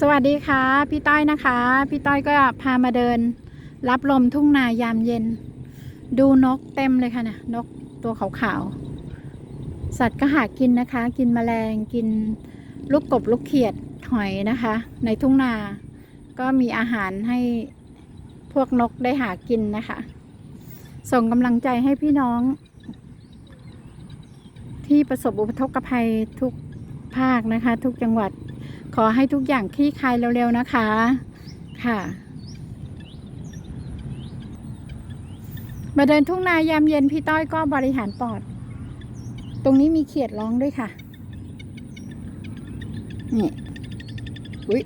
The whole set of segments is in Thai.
สวัสดีค่ะ พี่ต้อยนะคะ พี่ต้อยก็พามาเดิน รับลมทุ่งนายามเย็น ดูนกเต็มเลยค่ะนี่ยนกตัวขาวๆสัตว์ก็หากินนะคะ กินแมลงกินลูกกบลูกเขียดหอยนะคะ ในทุ่งนา ก็มีอาหารให้พวกนกได้หากินนะคะ ส่งกำลังใจให้พี่น้อง ที่ประสบอุทกภัยทุกภาคนะคะ ทุกจังหวัด ขอให้ทุกอย่างคลี่คลายเร็วๆนะคะค่ะ มาเดินทุ่งนายามเย็นพี่ต้อยก็บริหารปอด ตรงนี้มีเขียดร้องด้วยค่ะ นี่อุ้ย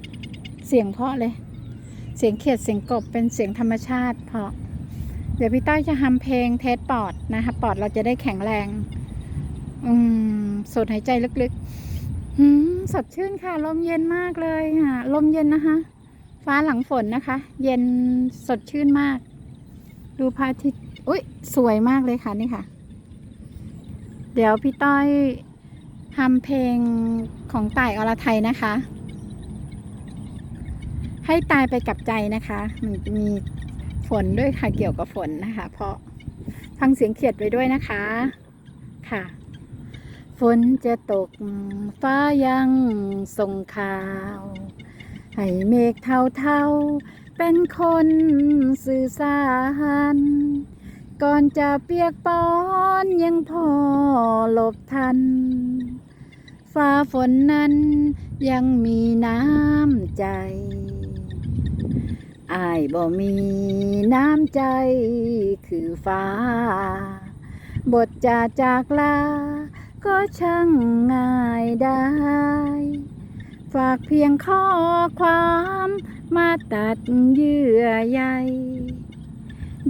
เสียงเพาะเลย เสียงเขียดเสียงกบเป็นเสียงธรรมชาติเพาะ เดี๋ยวพี่ต้อยจะทำเพลงเทสปอดนะคะ ปอดเราจะได้แข็งแรง อืมสูดหายใจลึกๆ หืมสดชื่นค่ะ ลมเย็นมากเลยค่ะ ลมเย็นนะคะ ฟ้าหลังฝนนะคะ เย็นสดชื่นมาก ดูพระอาทิตย์อุ้ยสวยมากเลยค่ะนี่ค่ะ เดี๋ยวพี่ต้อยทำเพลงของต่ายอรไทยนะคะ ให้ตายไปกับใจนะคะมันจะมีฝนด้วยค่ะเกี่ยวกับฝนนะคะ เพราะฟังเสียงเขียดไปด้วยนะคะ ค่ะ ฝนจะตกฟ้ายังส่งข่าว ให้เมฆเทาๆเป็นคนสื่อสาร ก่อนจะเปียกปอนยังพอหลบทัน ฟ้าฝนนั้นยังมีน้ำใจอายบ่มีน้ำใจคือฟ้า บทจะจากลา ก็ช่างง่ายได้ ฝากเพียงข้อความมาตัดเยื่อใย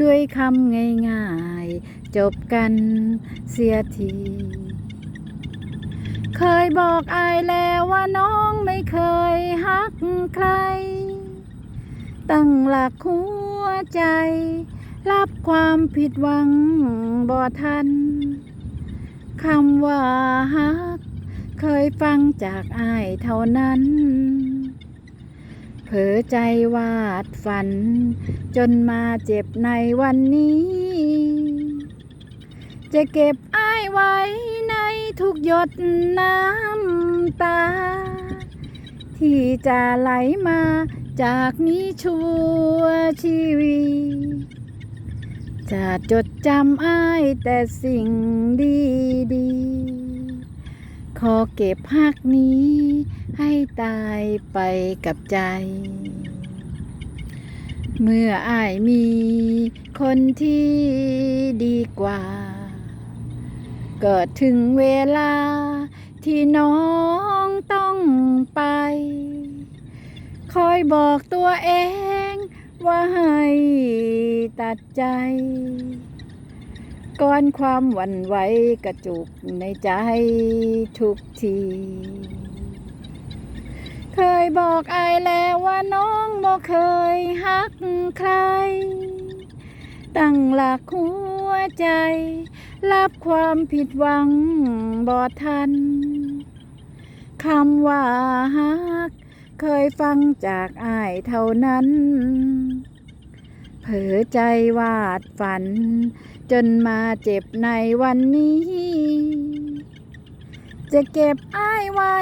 ด้วยคำง่ายๆ จบกันเสียที เคยบอกอายแล้วว่าน้องไม่เคยฮักใคร ตั้งหลักหัวใจ รับความผิดหวังบ่ทัน คำว่าฮัก เคยฟังจากอายเท่านั้น เผลอใจวาดฝัน จนมาเจ็บในวันนี้ จะเก็บอายไว้ในทุกหยดน้ำตา ที่จะไหลมาจากนี้ชั่วชีวิต จะจดจำอ้ายแต่สิ่งดีดีๆขอเก็บหักนี้ ให้ตายไปกับใจ เมื่ออ้ายมีคนที่ดีกว่า ก็ถึงเวลาที่น้องต้องไป คอยบอกตัวเอง ว่าให้ตัดใจก่อนความหวั่นไหวกระจุกในใจทุกที เคยบอกอายแล้วว่าน้องบ่เคยฮักใคร ตั้งหลักหัวใจ รับความผิดหวังบ่ทันคำว่าฮัก เคยฟังจากอายเท่านั้น เผลอใจวาดฝัน จนมาเจ็บในวันนี้ จะเก็บอ้ายไว้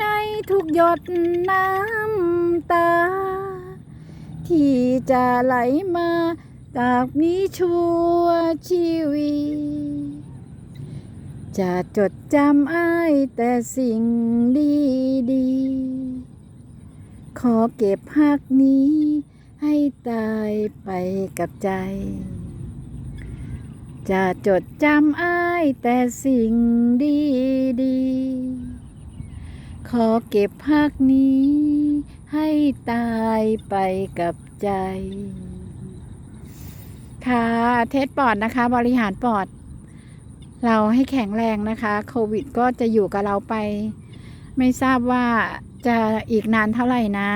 ในทุกหยดน้ำตา ที่จะไหลมาจากนี้ชั่วชีวิต จะจดจำอ้ายแต่สิ่งดีดีๆขอเก็บหักนี้ ให้ตายไปกับใจ จะจดจำอ้ายแต่สิ่งดีดีๆขอเก็บหักนี้ ให้ตายไปกับใจ ค่ะเทสปอดนะคะ บริหารปอด เราให้แข็งแรงนะคะ โควิดก็จะอยู่กับเราไป ไม่ทราบว่าจะอีกนานเท่าไหร่นะ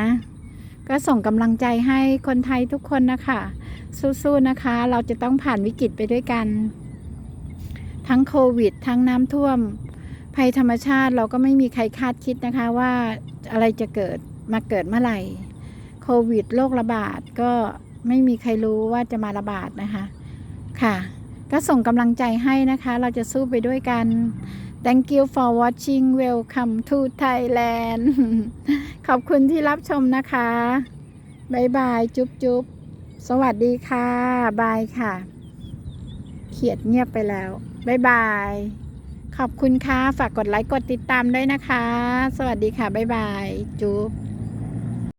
ก็ส่งกำลังใจให้คนไทยทุกคนนะคะ สู้ๆนะคะ เราจะต้องผ่านวิกฤตไปด้วยกัน ทั้งโควิด ทั้งน้ำท่วม ภัยธรรมชาติเราก็ไม่มีใครคาดคิดนะคะว่าอะไรจะเกิดมาเกิดเมื่อไหร่ โควิดโรคระบาดก็ไม่มีใครรู้ว่าจะมาระบาดนะคะ ค่ะ ก็ส่งกำลังใจให้นะคะ เราจะสู้ไปด้วยกัน Thank you for watching Welcome to Thailand ขอบคุณที่รับชมนะคะบายบายจุ๊บจุ๊บสวัสดีค่ะ บายค่ะ เขียดเงียบไปแล้วบายบาย ขอบคุณค่ะ ฝากกดไลค์ กดติดตามด้วยนะคะ สวัสดีค่ะบายบาย จุ๊บ